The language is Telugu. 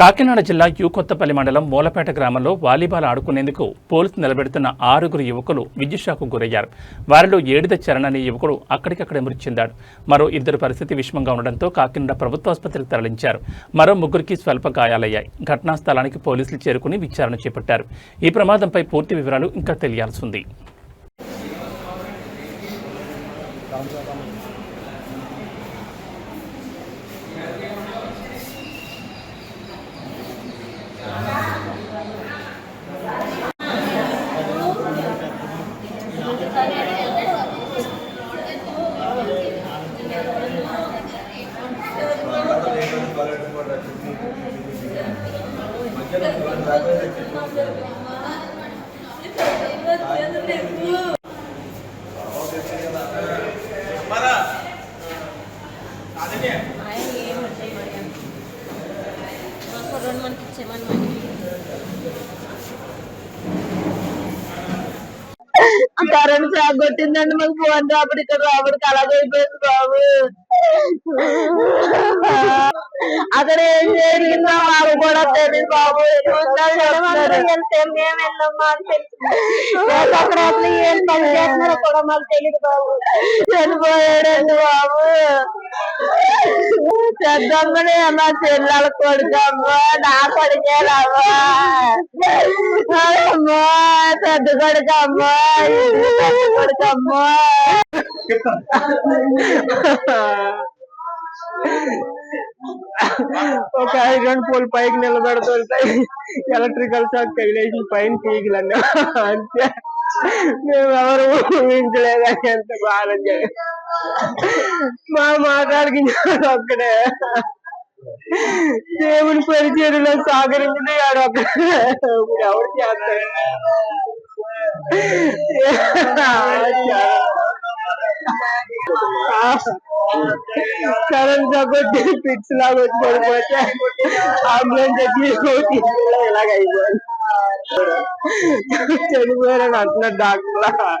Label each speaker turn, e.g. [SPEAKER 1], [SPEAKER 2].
[SPEAKER 1] కాకినాడ జిల్లా యూ కొత్తపల్లి మండలం మూలపేట గ్రామంలో వాలీబాల్ ఆడుకునేందుకు పోలీసులు నిలబెడుతున్న ఆరుగురు యువకులు విద్యుత్షాకు గురయ్యారు. వారిలో ఏడిద చరణ్ అనే యువకుడు అక్కడికక్కడే మృతి చెందాడు. మరో ఇద్దరు పరిస్థితి విషమంగా ఉండడంతో కాకినాడ ప్రభుత్వ ఆసుపత్రికి తరలించారు. మరో ముగ్గురికి స్వల్ప గాయాలయ్యాయి ఘటనా స్థలానికి పోలీసులు చేరుకుని విచారణ చేపట్టారు. ఈ ప్రమాదంపై పూర్తి వివరాలు ఇంకా తెలియాల్సి ఉంది.
[SPEAKER 2] కరెంట్ షాక్ కొట్టిందండి మాకు ఫోన్ రాబడి ఇక్కడ రాబడి అలాగైపోయింది బాబు. అక్కడ ఏం జరిగిందో మాకు కూడా తెలియదు బాబు. మేము వెళ్ళాం తెలుసు అక్కడ ఏం పని చేస్తున్నారో కూడా మాకు తెలియదు బాబు. చనిపోయాడండి బాబు. పెద్దమ్మని అమ్మా చెల్లెల కొడుకమ్మా నా కొడుకేనమ్మా అమ్మా పెద్ద కొడుకమ్మా పెద్ద కొడుకమ్మా.
[SPEAKER 3] ఒక ఐరన్ పోల్ పైకి నిలబెడుతుంటాయి ఎలక్ట్రికల్ షాక్ తగిలేసి పైన పీకులన్నీ అంతే మేము ఎవరు ఊహించలేదని ఎంత బాధ మా మాట్లాడికి ఒక్కడే దేవుని పరిచయలో సాగరించిన ఆడు ఒక్కడే ఇప్పుడు ఎవరు చేస్తారు కరెంట్ कारण सगळं पिक्सला होती. काही पण शनिवार घातला डागला